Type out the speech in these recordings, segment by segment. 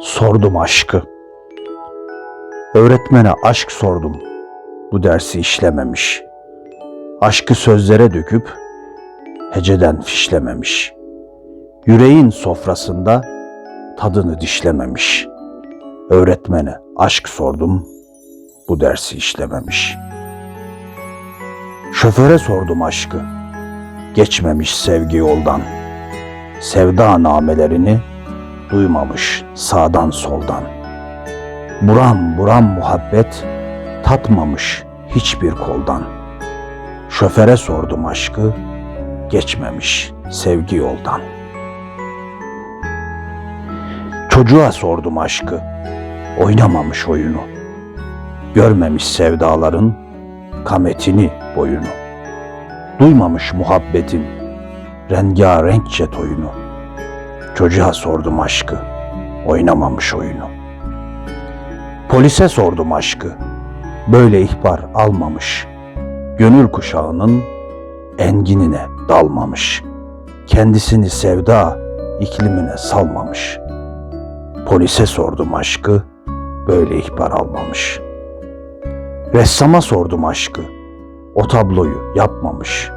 Sordum aşkı. Öğretmene aşk sordum. Bu dersi işlememiş. Aşkı sözlere döküp heceden fişlememiş. Yüreğin sofrasında tadını dişlememiş. Öğretmene aşk sordum. Bu dersi işlememiş. Şoföre sordum aşkı. Geçmemiş sevgi yoldan. Sevda namelerini duymamış sağdan soldan. Buram buram muhabbet tatmamış hiçbir koldan. Şoföre sordum aşkı, geçmemiş sevgi yoldan. Çocuğa sordum aşkı, oynamamış oyunu. Görmemiş sevdaların kametini boyunu. Duymamış muhabbetin rengarenkçe toyunu. Çocuğa sordum aşkı, oynamamış oyunu. Polise sordum aşkı, böyle ihbar almamış. Gönül kuşağının enginine dalmamış. Kendisini sevda iklimine salmamış. Polise sordum aşkı, böyle ihbar almamış. Ressama sordum aşkı, o tabloyu yapmamış.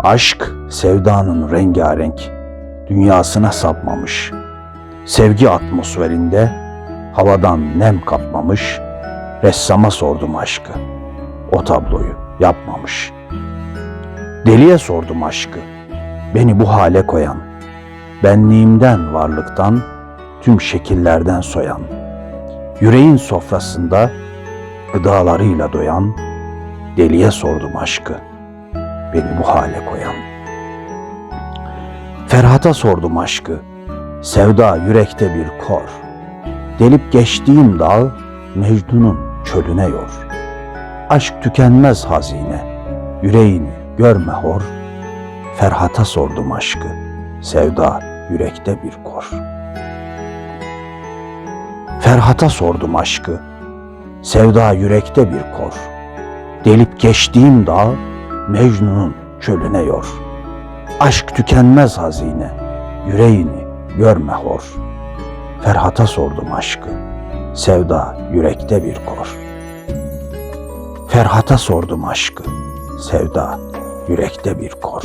Aşk sevdanın rengarenk, dünyasına sapmamış. Sevgi atmosferinde havadan nem kapmamış. Ressama sordum aşkı. O tabloyu yapmamış. Deliye sordum aşkı. Beni bu hale koyan, benliğimden varlıktan tüm şekillerden soyan, yüreğin sofrasında gıdalarıyla doyan, deliye sordum aşkı. Beni bu hale koyan. Ferhat'a sordum aşkı. Sevda yürekte bir kor. Delip geçtiğim dağ Mecnun'un çölüne yor. Aşk tükenmez hazine. Yüreğini görme hor. Ferhat'a sordum aşkı. Sevda yürekte bir kor. Ferhat'a sordum aşkı. Sevda yürekte bir kor. Delip geçtiğim dağ Mecnun'un çölüne yor. Aşk tükenmez hazine, yüreğini görme hor. Ferhat'a sordum aşkı, sevda yürekte bir kor. Ferhat'a sordum aşkı, sevda yürekte bir kor.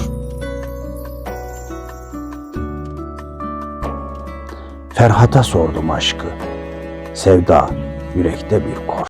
Ferhat'a sordum aşkı, sevda yürekte bir kor.